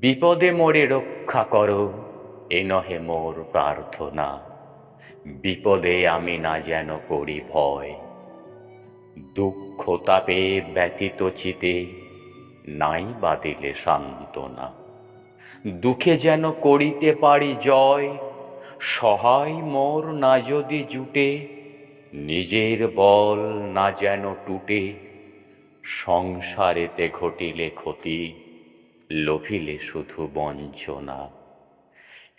বিপদে মোরে রক্ষা করো, এ নহে মোর প্রার্থনা। বিপদে আমি না যেন করি ভয়। দুঃখ তাপে ব্যতীত চিতে নাই বা দিলে সান্ত্বনা। দুঃখে যেন করিতে পারি জয়, সহায় মোর না যদি জুটে, নিজের বল না যেন টুটে, সংসারেতে ঘটিলে ক্ষতি। লোভিলে শুধু বঞ্চনা।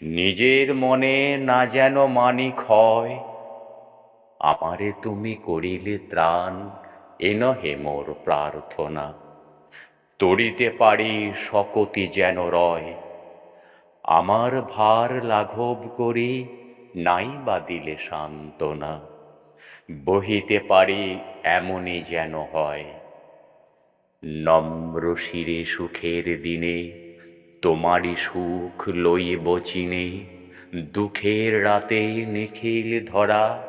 নিজের মনে না যেন মানি ক্ষয় আমারে তুমি করিলে ত্রাণ এ নহে মোর প্রার্থনা। তরিতে পারি শকতি যেন রয়, আমার ভার লাঘব করি নাই বা দিলে সান্ত্বনা। বহিতে পারি এমনই যেন হয় নম্র শিরে সুখের দিনে, তোমারই সুখ লইব বচিনে দুঃখের রাতে নিখিল ধরা,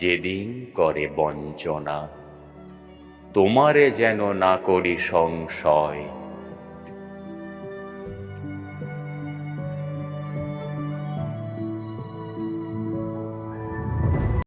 যেদিন করে বঞ্চনা। তোমারে যেন না করি সংশয়